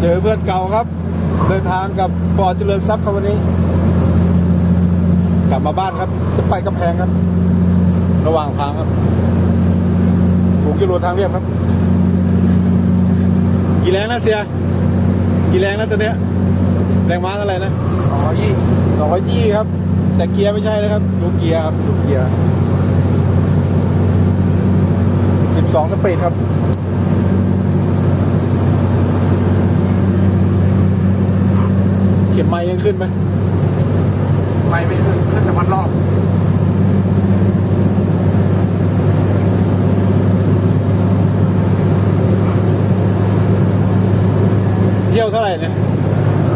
เจอเพื่อนเก่าครับ เดินทางกับปอเจริญทรัพย์ครับวันนี้ กลับมาบ้านครับ จะไปกำแพงครับ ระหว่างทางครับถูกกิโลทางเรียบครับ กี่แรงนะเสีย กี่แรงนะตัวเนี้ยแรงม้าเท่าไหร่นะสองร้อยยี่สองร้อยยี่ครับ แต่เกียร์ไม่ใช่นะครับดูเกียร์ครับดูเกียร์สิบสองสปีดครับ เข็มไม้ยังขึ้นไหมไปไม่ขึ้นขึ้นแต่วันรอบเที่ยวเท่าไหร่เนี่ย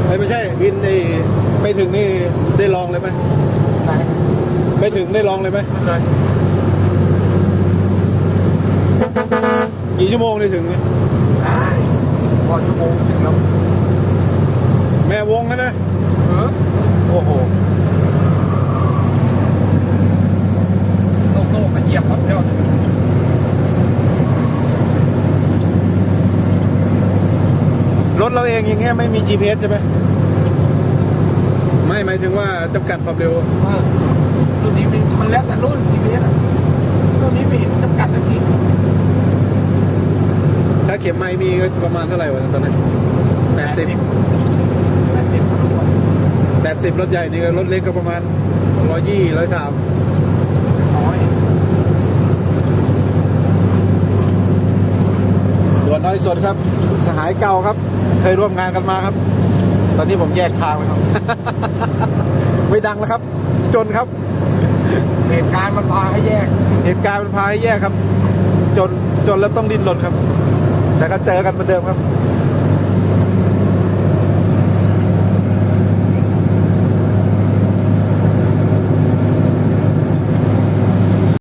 เอ้ยไม่ใช่วินไอ้ไปถึงนี่ได้ลองเลยไหมไหนไปถึงได้ลองเลยไหมขึ้นเลยกี่ชั่วโมงได้ถึงเนี่ยได้พอชั่วโมงถึงแล้วแม่ วงนะโอ้โหโลกโยีบครับเดรถเราเองอย่างเงี้ยไม่มี GPS ใช่ไหมไม่หมายถึงว่าจำกัดความเร็วรุ่นนี้มันแล้วแต่รุ่น GPS รุ่นนี้มีจำกัดสักทีถ้าเข็มไม่มีประมาณเท่าไหร่วะตอนนี้แปดสิบ 80 สิบรถใหญ่นี่ก็รถเล็กก็ประมาณร้อยี่ร้อยสามด่วนน้อยสดครับ สหายเก่าครับ เคยร่วมงานกันมาครับ ตอนนี้ผมแยกทางไปครับ ไม่ดังแล้วครับ จนครับ เหตุการณ์มันพาให้แยก เหตุการณ์มันพาให้แยกครับ จนจนแล้วต้องดิ้นรนครับ แต่ก็เจอกันเหมือนเดิมครับ